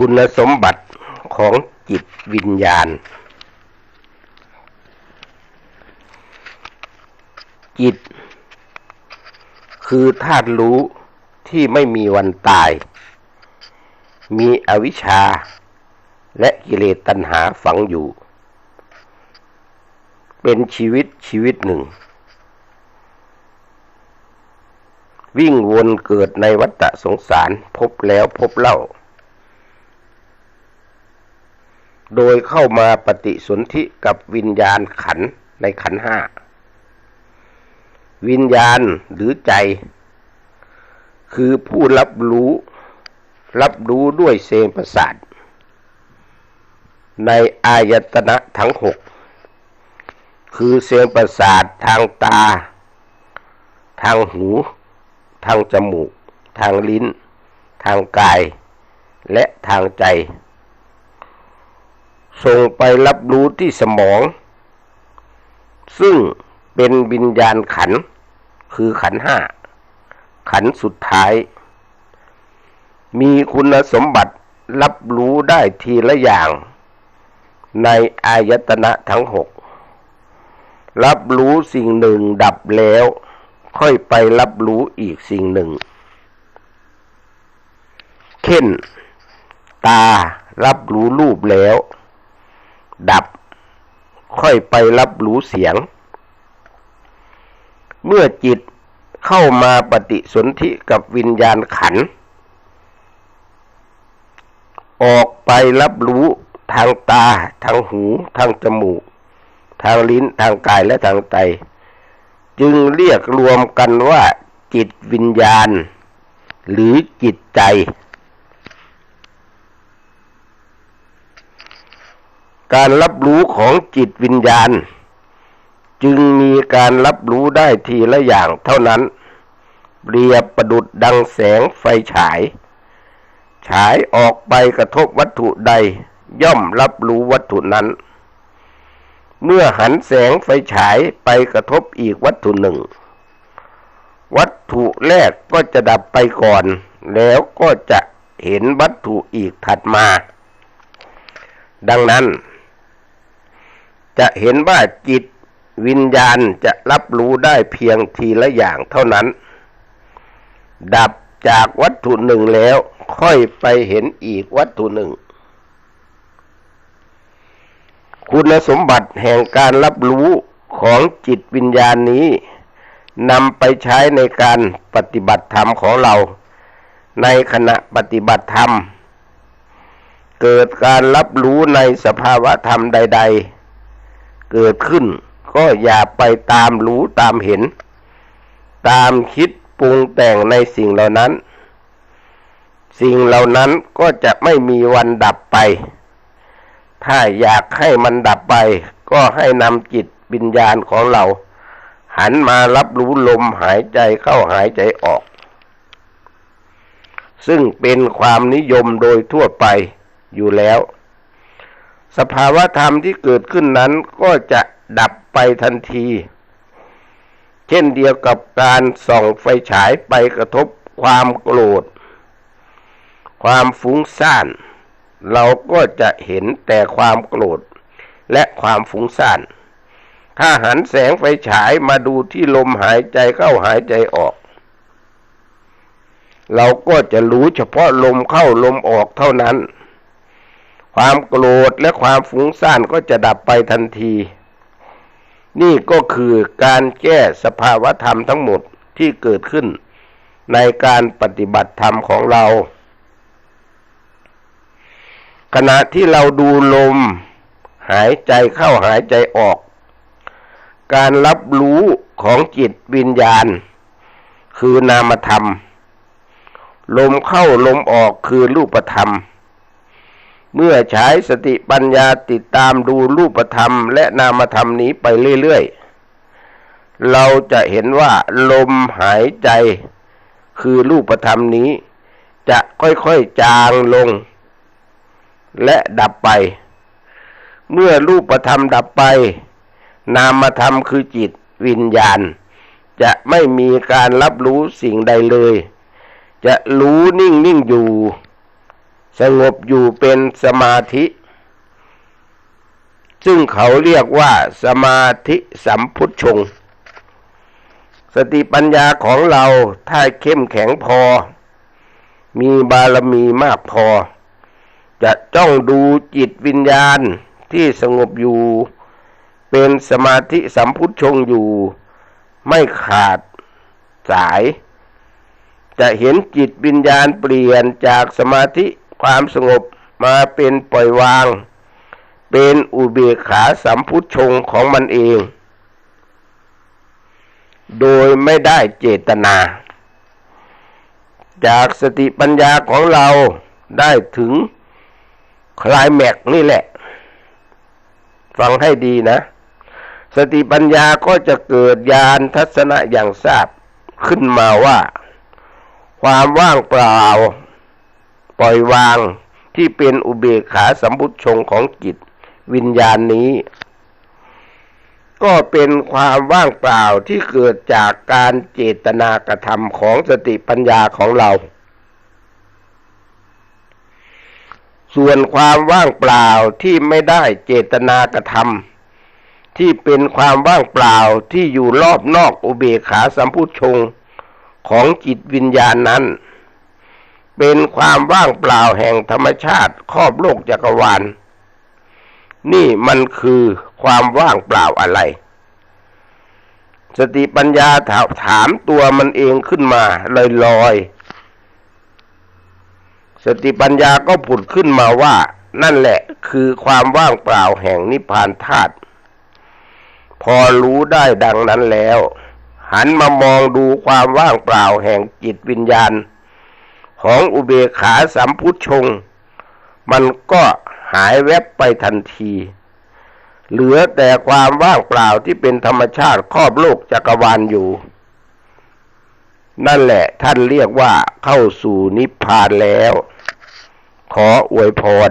คุณสมบัติของจิตวิญญาณ จิต คือธาตุรู้ที่ไม่มีวันตาย มีอวิชชา และกิเลสตัณหาฝังอยู่ เป็นชีวิตชีวิตหนึ่ง วิ่งวนเกิดในวัฏสงสารพบแล้วพบเล่า โดยเข้ามาปฏิสนธิกับวิญญาณขันในขันห้า วิญญาณหรือใจ คือผู้รับรู้ รับรู้ด้วยเซมประสาท ในอายตนะทั้งหก คือเซมประสาททางตา ทางหู ทางจมูก ทางลิ้น ทางกาย และทางใจ ส่งไปรับรู้ที่สมอง ซึ่งเป็นวิญญาณขัน คือขันห้า ขันสุดท้าย มีคุณสมบัติรับรู้ได้ทีละอย่าง ในอายตนะทั้งหก รับรู้สิ่งหนึ่งดับแล้ว ค่อยไปรับรู้อีกสิ่งหนึ่ง เช่น ตารับรู้รูปแล้ว ดับ ค่อยไปรับรู้เสียง เมื่อจิตเข้ามาปฏิสนธิกับวิญญาณขัน ออกไปรับรู้ทางตา ทางหู ทางจมูก ทางลิ้น ทางกายและทางใจจึงเรียกรวมกันว่าจิตวิญญาณ หรือจิตใจ การรับรู้ของจิตวิญญาณ จึงมีการรับรู้ได้ทีละอย่างเท่านั้น เปรียบประดุดดังแสงไฟฉาย ฉายออกไปกระทบวัตถุใดย่อมรับรู้วัตถุนั้น เมื่อหันแสงไฟฉายไปกระทบอีกวัตถุหนึ่ง วัตถุแรกก็จะดับไปก่อน แล้วก็จะเห็นวัตถุอีกถัดมา ดังนั้น จะเห็นว่าจิตวิญญาณจะรับรู้ได้เพียงทีละอย่างเท่านั้น ดับจากวัตถุหนึ่งแล้ว ค่อยไปเห็นอีกวัตถุหนึ่ง คุณสมบัติแห่งการรับรู้ของจิตวิญญาณนี้นำไปใช้ในการปฏิบัติธรรมของเรา ในขณะปฏิบัติธรรม เกิดการรับรู้ในสภาวะธรรมใด ๆ เกิดขึ้น ก็อย่าไปตามรู้ตามเห็น ตามคิดปรุงแต่งในสิ่งเหล่านั้น สิ่งเหล่านั้นก็จะไม่มีวันดับไป ถ้าอยากให้มันดับไป ก็ให้นำจิตวิญญาณของเรา หันมารับรู้ลมหายใจเข้าหายใจออก ซึ่งเป็นความนิยมโดยทั่วไปอยู่แล้ว สภาวะธรรมที่เกิดขึ้นนั้นก็จะดับไปทันที เช่นเดียวกับการส่องไฟฉายไปกระทบความโกรธ ความฟุ้งซ่าน เราก็จะเห็นแต่ความโกรธและความฟุ้งซ่าน ถ้าหันแสงไฟฉายมาดูที่ลมหายใจเข้าหายใจออก เราก็จะรู้เฉพาะลมเข้าลมออกเท่านั้น ความโกรธและความฟุ้งซ่านก็จะดับไปทันที นี่ก็คือการแก้สภาวะธรรมทั้งหมดที่เกิดขึ้นในการปฏิบัติธรรมของเรา ขณะที่เราดูลม หายใจเข้าหายใจออก การรับรู้ของจิตวิญญาณ คือนามธรรม ลมเข้าลมออกคือรูปธรรม เมื่อใช้สติปัญญาติดตามดูรูปธรรม และนามธรรมนี้ไปเรื่อยๆ เราจะเห็นว่าลมหายใจคือรูปธรรมนี้ จะค่อยๆจางลง และดับไป เมื่อรูปธรรมดับไป นามธรรมคือจิตวิญญาณ จะไม่มีการรับรู้สิ่งใดเลย จะรู้นิ่งนิ่งอยู่ สงบอยู่เป็นสมาธิ ซึ่งเขาเรียกว่าสมาธิสัมพุทธชง สติปัญญาของเราถ้าเข้มแข็งพอ มีบารมีมากพอ จะจ้องดูจิตวิญญาณที่สงบอยู่ เป็นสมาธิสัมพุทธชงอยู่ ไม่ขาดสายจะเห็นจิตวิญญาณเปลี่ยนจากสมาธิ ความสงบมาเป็นปล่อยวาง เป็นอุเบกขาสัมพุทชงของมันเอง โดยไม่ได้เจตนา จากสติปัญญาของเราได้ถึงคลายแม็กนี่แหละ ฟังให้ดีนะ สติปัญญาก็จะเกิดญาณทัศนะอย่างทราบขึ้นมาว่า ความว่างเปล่า ปล่อยวางที่เป็นอุเบกขาสัมพุทธชงของจิตวิญญาณนี้ ก็เป็นความว่างเปล่าที่เกิดจากการเจตนากระทำของสติปัญญาของเรา ส่วนความว่างเปล่าที่ไม่ได้เจตนากระทำที่เป็นความว่างเปล่าที่อยู่รอบนอกอุเบกขาสัมพุทธชงของจิตวิญญาณนั้น เป็นความว่างเปล่าแห่งธรรมชาติครอบโลกจักรวาลนี่มันคือความว่างเปล่าอะไร สติปัญญาถาถามตัวมันเองขึ้นมาลอยๆสติปัญญาก็ผุดขึ้นมาว่า นั่นแหละคือความว่างเปล่าแห่งนิพพานธาตุพอรู้ได้ดังนั้นแล้ว หันมามองดูความว่างเปล่าแห่งจิตวิญญาณ ของอุเบกขาสัมพุทธชง มันก็หายแวบไปทันที เหลือแต่ความว่างเปล่าที่เป็นธรรมชาติครอบโลกจักรวาลอยู่ นั่นแหละท่านเรียกว่าเข้าสู่นิพพานแล้ว ขออวยพร